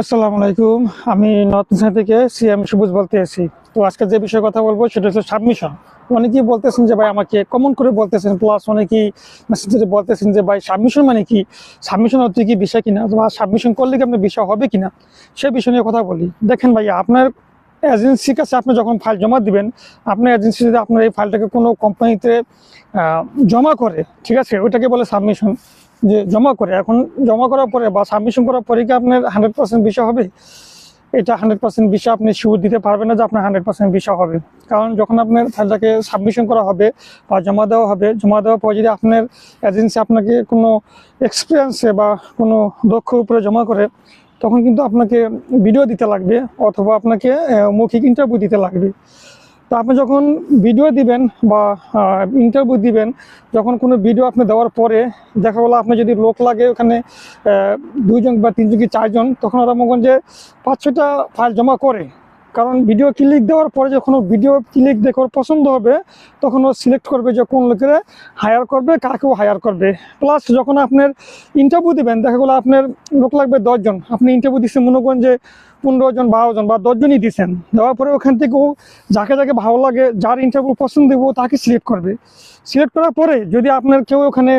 আসসালামু আলাইকুম। আমি নতুন থেকে সিএম সবুজ বলতে এসেছি। তো আজকে যে বিষয়ে কথা বলব সেটা হচ্ছে সাবমিশন অনেকেই বলতেছেন যে ভাই আমাকে কমন করে বলতেছেন প্লাস অনেকেই মেসেঞ্জারে বলতেছেন যে ভাই সাবমিশন মানে কি? সাবমিশন হচ্ছে কি বিষয় কিনা? বা সাবমিশন করলে কি আপনার বিষয় হবে কিনা? সে বিষয় নিয়ে কথা বলি। দেখেন ভাই, আপনার এজেন্সির কাছে আপনি যখন ফাইল জমা দিবেন, আপনার এজেন্সি যদি আপনার এই ফাইলটাকে কোনো কোম্পানিতে জমা করে, ঠিক আছে, ওইটাকে বলে সাবমিশন যে জমা করে, এখন জমা করার পরে বা সাবমিশন করার পরে কি আপনার হান্ড্রেড পার্সেন্ট বিষয় হবে? এটা হান্ড্রেড পার্সেন্ট বিষয় আপনি শিওর দিতে পারবেন না যে আপনার হান্ড্রেড পার্সেন্ট বিষয় হবে। কারণ যখন আপনার ফাইলটাকে সাবমিশন করা হবে বা জমা দেওয়া হবে, জমা দেওয়ার পর যদি আপনার এজেন্সি আপনাকে কোনো এক্সপিরিয়েন্সে বা কোনো দক্ষ উপরে জমা করে, তখন কিন্তু আপনাকে ভিডিও দিতে লাগবে অথবা আপনাকে মৌখিক ইন্টারভিউ দিতে লাগবে। তো আপনি যখন ভিডিও দিবেন বা ইন্টারভিউ দিবেন, যখন কোনো ভিডিও আপনি দেওয়ার পরে দেখা গেলো আপনি যদি লোক লাগে ওখানে দুইজন বা তিনজন কি চারজন, তখন ওরা মনে যে পাঁচ ছটা ফাইল জমা করে। কারণ ভিডিও ক্লিক দেওয়ার পরে যখন ভিডিও ক্লিক দেখে পছন্দ হবে, তখন ও সিলেক্ট করবে যে কোন লোকের হায়ার করবে কাকেও হায়ার করবে। প্লাস যখন আপনার ইন্টারভিউ দিবেন, দেখা গেলো আপনার লোক লাগবে দশজন আপনি ইন্টারভিউ দিচ্ছেন মনে করেন যে পনেরো জন, বারো জন বা দশজনই দিচ্ছেন দেওয়ার পরে ওখান থেকে ও যাকে যাকে ভালো লাগে, যার ইন্টারভিউ পছন্দ দেবো তাকে সিলেক্ট করবে। সিলেক্ট করার পরে যদি আপনার কেউ ওখানে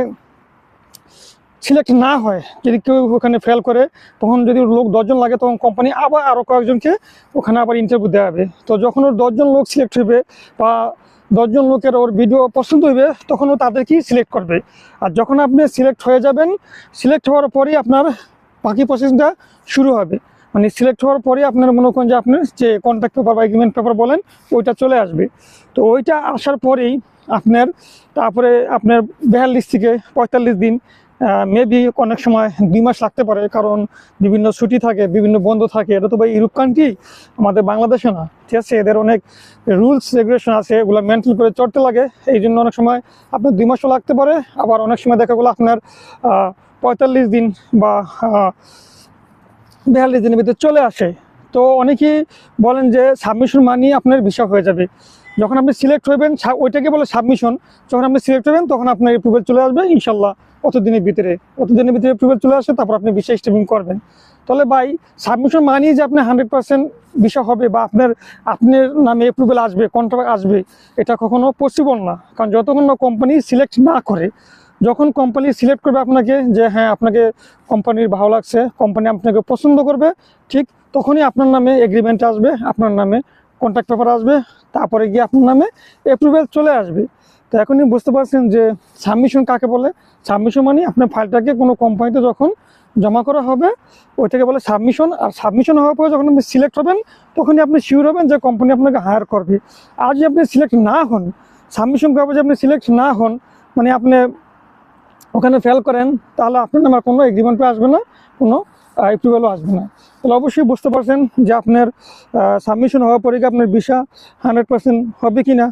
সিলেক্ট না হয়, যদি কেউ ওখানে ফেল করে, তখন যদি লোক দশজন লাগে, তখন কোম্পানি আবার আরও কয়েকজনকে ওখানে আবার ইন্টারভিউ দেওয়া হবে। তো যখন ওর দশজন লোক সিলেক্ট হবে বা দশজন লোকের ওর ভিডিও পছন্দ হইবে, তখন ও তাদেরকেই সিলেক্ট করবে। আর যখন আপনি সিলেক্ট হয়ে যাবেন সিলেক্ট হওয়ার পরেই আপনার বাকি প্রসেসটা শুরু হবে। মানে সিলেক্ট হওয়ার পরে আপনার মনে করেন যে আপনার যে কন্ট্যাক্ট পেপার বা এগ্রিমেন্ট পেপার বলেন, ওইটা চলে আসবে। তো ওইটা আসার পরেই আপনার, তারপরে আপনার বিয়াল্লিশ থেকে পঁয়তাল্লিশ দিন মেবি অনেক সময় দুই মাস লাগতে পারে, কারণ বিভিন্ন ছুটি থাকে, বিভিন্ন বন্ধ থাকে। এটা তো ভাই ইউরোপ কান্ট্রি আমাদের বাংলাদেশে না। ঠিক আছে, এদের অনেক রুলস রেগুলেশন আছে, এগুলো মেনটেন করে চড়তে লাগে। এই জন্য অনেক সময় আপনার দুই মাসও লাগতে পারে। আবার অনেক সময় দেখা গেলো আপনার পঁয়তাল্লিশ দিন বা বিয়াল্লিশ দিনের ভিতরে চলে আসে। তো অনেকেই বলেন যে সাবমিশন মানি আপনার ভিসা হয়ে যাবে। যখন আপনি সিলেক্ট হবেন ওইটাকে বলে সাবমিশন যখন আপনি সিলেক্ট হবেন, তখন আপনার অ্যাপ্রুভেল চলে আসবে, ইনশাল্লাহ অত দিনের ভিতরে অত দিনের ভিতরে অ্যাপ্রুভেল চলে আসে, তারপর আপনি ভিসা স্টেপিং করবেন। তাহলে ভাই সাবমিশন মানি যে আপনি হান্ড্রেড পার্সেন্ট বিষয় হবে বা আপনার আপনার নামে অ্যাপ্রুভেল আসবে কন্ট্রাক্ট আসবে, এটা কখনো পসিবল না। কারণ যতক্ষণ না কোম্পানি সিলেক্ট না করে, যখন কোম্পানি সিলেক্ট করবে আপনাকে যে হ্যাঁ আপনাকে কোম্পানির ভালো লাগছে কোম্পানি আপনাকে পছন্দ করবে, ঠিক তখনই আপনার নামে এগ্রিমেন্ট আসবে, আপনার নামে কন্ট্যাক্ট পেপার আসবে, তারপরে গিয়ে আপনার নামে অ্যাপ্রুভেল চলে আসবে। তো এখনই বুঝতে পারছেন যে সাবমিশন কাকে বলে? সাবমিশন মানে আপনার ফাইলটাকে কোনো কোম্পানিতে যখন জমা করা হবে, ওইটাকে বলে সাবমিশন আর সাবমিশন হওয়ার পরে যখন আপনি সিলেক্ট হবেন, তখনই আপনি শিওর হবেন যে কোম্পানি আপনাকে হায়ার করবে। আর যদি আপনি সিলেক্ট না হন সাবমিশন করার পর আপনি সিলেক্ট না হন মানে আপনি ওখানে ফেল করেন, তাহলে আপনার নামে কোনো এগ্রিমেন্টও আসবে না, কোনো অ্যাপ্রুভেলও আসবে না। তাহলে অবশ্যই বুঝতে পারছেন যে আপনার সাবমিশন হওয়ার পরে কি আপনার ভিসা হান্ড্রেড পার্সেন্ট হবে কি না।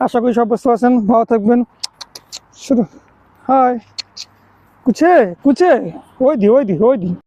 আশা করি সব বুঝতে পারছেন। ভালো থাকবেন। শুধু হাই। কুছে কুছে ওই দি ওই দি ওই দি।